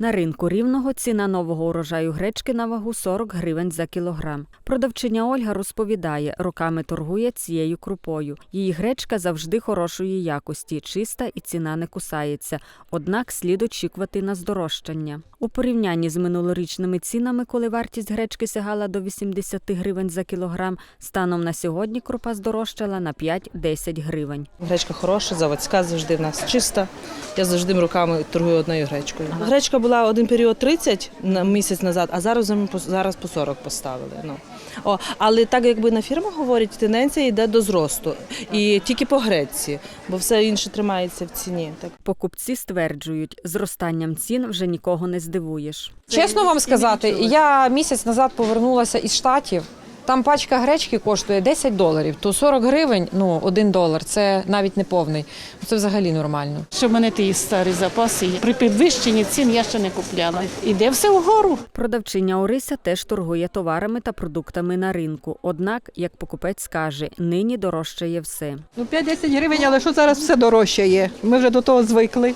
На ринку рівного ціна нового урожаю гречки на вагу 40 гривень за кілограм. Продавчиня Ольга розповідає, роками торгує цією крупою. Її гречка завжди хорошої якості, чиста і ціна не кусається. Однак слід очікувати на здорожчання. У порівнянні з минулорічними цінами, коли вартість гречки сягала до 80 гривень за кілограм, станом на сьогодні крупа здорожчала на 5-10 гривень. Гречка хороша, заводська завжди в нас чиста. Я завжди руками торгую одною гречкою. Гречка була один період 30 на місяць назад, а зараз зараз по 40 поставили. Ну. О, але так якби на фірмах говорять, тенденція йде до зросту. І тільки по Греції, бо все інше тримається в ціні. Так. Покупці стверджують, зростанням цін вже нікого не здивуєш. Чесно вам сказати, я місяць назад повернулася із Штатів. Там пачка гречки коштує 10 доларів, то 40 гривень, ну 1 долар, це навіть не повний. Це взагалі нормально. Що в мене ті старі запаси є. При підвищенні цін я ще не купляла. Іде все вгору. Продавчиня Орися теж торгує товарами та продуктами на ринку. Однак, як покупець каже, нині дорожчає все. Ну, 5-10 гривень, але що зараз все дорожче є. Ми вже до того звикли,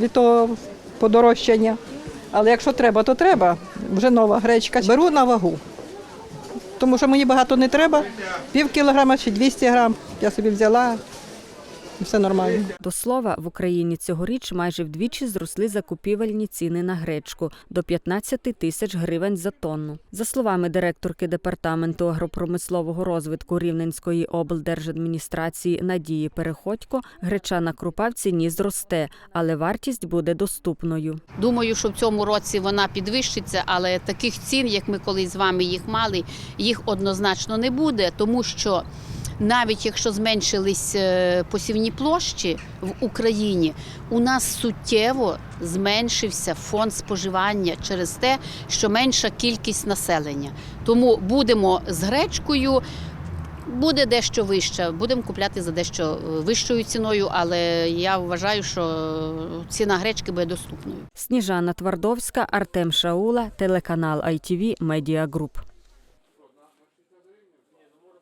від того подорожчання. Але якщо треба, то треба. Вже нова гречка. Беру на вагу. Тому що мені багато не треба. Пів кілограма чи 200 грам. Я собі взяла. Все нормально. До слова, в Україні цьогоріч майже вдвічі зросли закупівельні ціни на гречку до 15 тисяч гривень за тонну. За словами директорки департаменту агропромислового розвитку Рівненської облдержадміністрації Надії Переходько, гречана крупа в ціні зросте, але вартість буде доступною. Думаю, що в цьому році вона підвищиться, але таких цін, як ми колись з вами їх мали, їх однозначно не буде, тому що навіть якщо зменшились е, посівні площі в Україні, у нас суттєво зменшився фонд споживання через те, що менша кількість населення. Тому будемо з гречкою. Буде дещо вища, будемо купляти за дещо е, вищою ціною, але я вважаю, що ціна гречки буде доступною. Сніжана Твардовська, Артем Шаула, телеканал ITV Media Group.